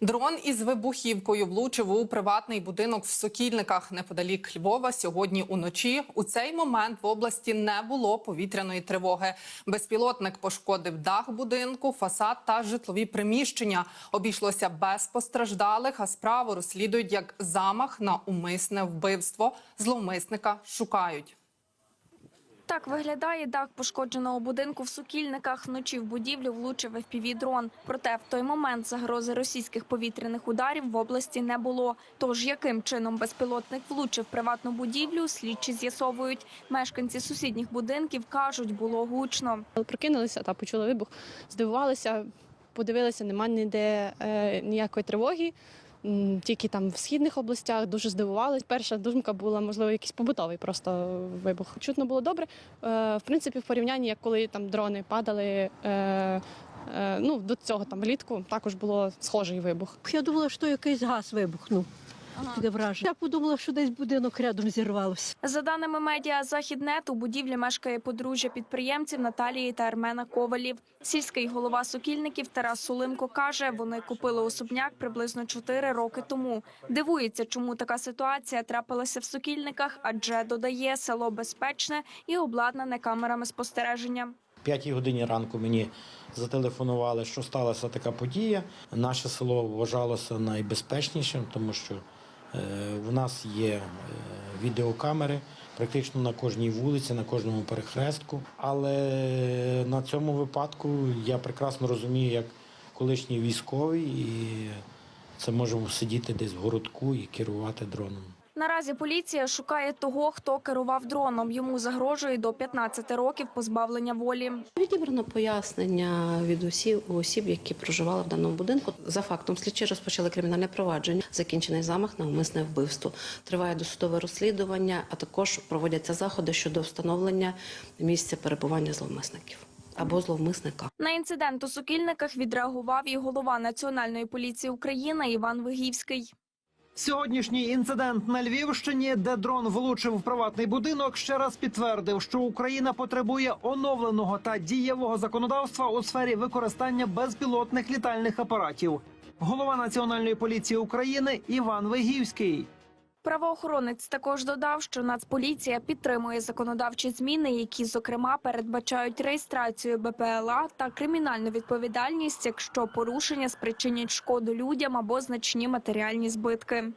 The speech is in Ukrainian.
Дрон із вибухівкою влучив у приватний будинок в Сокільниках неподалік Львова сьогодні уночі. У цей момент в області не було повітряної тривоги. Безпілотник пошкодив дах будинку, фасад та житлові приміщення. Обійшлося без постраждалих, а справу розслідують як замах на умисне вбивство. Зловмисника шукають. Так виглядає дах пошкодженого будинку в Сокільниках. Вночі в будівлю влучив FPV-дрон. Проте в той момент загрози російських повітряних ударів в області не було. Тож яким чином безпілотник влучив приватну будівлю, слідчі з'ясовують. Мешканці сусідніх будинків кажуть, було гучно. Прокинулися та почули вибух, здивувалися, подивилися, немає ніде е, ніякої тривоги. Тільки там в східних областях дуже здивувалися. Перша думка була, можливо, якийсь побутовий просто вибух. Чутно було добре. Е, в принципі, в порівнянні, як коли там дрони падали. Е, е, ну, до цього там влітку також було схожий вибух. Я думала, що якийсь газ вибухнув. Таке враження. Я подумала, що десь будинок рядом зірвався. За даними медіа Західнет, у будівлі мешкає подружжя підприємців Наталії та Армена Ковалів. Сільський голова Сокільників Тарас Сулимко каже, вони купили особняк приблизно 4 роки тому. Дивується, чому така ситуація трапилася в Сокільниках, адже додає село безпечне і обладнане камерами спостереження. п'ятій годині ранку мені зателефонували, що сталася така подія. Наше село вважалося найбезпечнішим, тому що е, в нас є е, відеокамери практично на кожній вулиці, на кожному перехрестку. Але на цьому випадку я прекрасно розумію, як колишній військовий, і це можемо сидіти десь в городку і керувати дроном. Наразі поліція шукає того, хто керував дроном. Йому загрожує до 15 років позбавлення волі. Відібрано пояснення від усіх осіб, які проживали в даному будинку. За фактом слідчі розпочали кримінальне провадження. Закінчений замах на умисне вбивство. Триває досудове розслідування, а також проводяться заходи щодо встановлення місця перебування зловмисників або зловмисника. На інцидент у Сокільниках відреагував і голова Національної поліції України Іван Вигівський. Сьогоднішній інцидент на Львівщині, де дрон влучив в приватний будинок, ще раз підтвердив, що Україна потребує оновленого та дієвого законодавства у сфері використання безпілотних літальних апаратів. Голова Національної поліції України Іван Вигівський. Правоохоронець також додав, що Нацполіція підтримує законодавчі зміни, які, зокрема, передбачають реєстрацію БПЛА та кримінальну відповідальність, якщо порушення спричинять шкоду людям або значні матеріальні збитки.